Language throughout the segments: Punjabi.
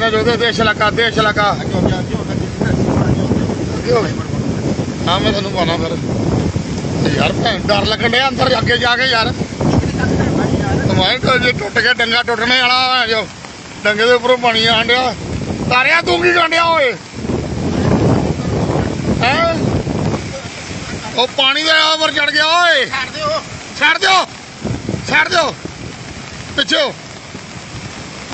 ਕਰਨਾ ਚਾਹੁੰਦੇ ਦੇਸ਼ ਇਲਾਕਾ ਦੇਸ਼ ਇਲਾਕਾ। ਹਾਂ ਮੈਂ ਤੁਹਾਨੂੰ ਪਾਣਾ ਫਿਰ। ਯਾਰ ਭੈਣ ਡਰ ਲੱਗਣ ਡਿਆ ਅੰਦਰ ਅੱਗੇ ਜਾ ਕੇ ਯਾਰ। ਮੈਂ ਤਾਂ ਜੇ ਟੁੱਟ ਕੇ ਡੰਗਾ ਟੁੱਟਣੇ ਵਾਲਾ ਜੋ। ਡੰਗੇ ਦੇ ਉੱਪਰੋਂ ਪਾਣੀ ਆਣ ਡਿਆ। ਤਾਰਿਆ ਤੂੰ ਕੀ ਗੰਡਿਆ ਓਏ? ਹੈ? ਉਹ ਪਾਣੀ ਦੇ ਉੱਪਰ ਚੜ ਗਿਆ ਓਏ। ਛੱਡ ਦਿਓ। ਛੱਡ ਦਿਓ। ਛੱਡ ਦਿਓ। ਪਿੱਛੇ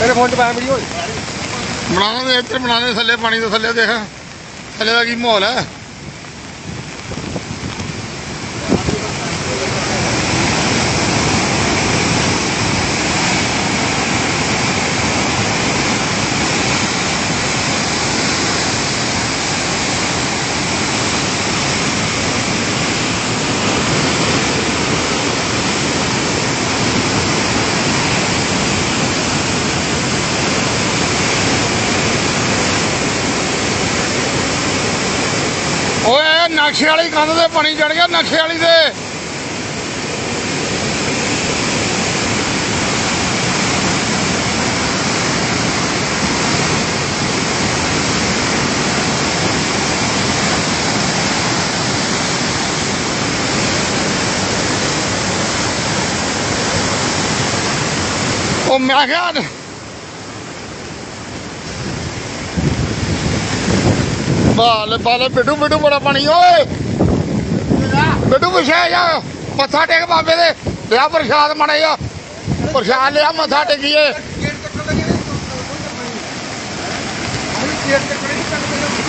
ਮੇਰੇ ਫੋਨ 'ਚ ਪਾਇਆ ਵੀਡੀਓ ਬਣਾਉਣਾ ਇੱਧਰ ਬਣਾਉਣੇ ਥੱਲੇ ਪਾਣੀ ਦੇ ਥੱਲੇ ਦੇਖ। ਥੱਲੇ ਦਾ ਕੀ ਮਾਹੌਲ ਹੈ? ਓਏ ਨਕਸ਼ੇ ਵਾਲੀ ਕੰਧ ਤੇ ਪਾਣੀ ਚੜ ਗਿਆ ਨਕਸ਼ੇ ਵਾਲੀ ਤੇ। ਉਹ ਮੈਂ ਕਿਹਾ ਬਾਲੇ ਬਾਲੇ, ਬਿੱਡੂ ਬਿੱਡੂ ਬੜਾ ਪਾਣੀ, ਓਏ। ਬਿੱਡੂ ਵਿਛਾ ਜਾ। ਮੱਥਾ ਟੇਕ ਬਾਬੇ ਦੇ। ਲਿਆ ਪ੍ਰਸ਼ਾਦ ਮਣੇ ਪ੍ਰਸ਼ਾਦ ਲਿਆ, ਮੱਥਾ ਟੇਕੀਏ।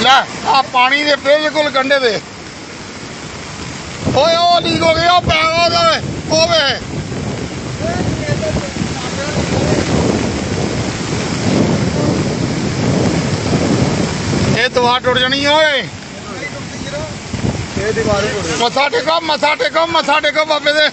ਲੈ, ਆ ਪਾਣੀ ਦੇ ਬਿਲਕੁਲ ਕੰਢੇ ਦੇ ਓਏ, ਉਹ ਲੀਕ ਹੋ ਗਿਆ ਉਹ ਉਹਦੇ ਓਵੇ ਇਹ ਦਵਾ ਟੁੱਟ ਜਾਣੀ ਓਏ। ਇਹ ਦੀਵਾਰ ਮੱਥਾ ਟੇਕੋ ਮੱਥਾ ਟੇਕੋ ਮੱਥਾ ਟੇਕੋ ਬਾਬੇ ਦੇ।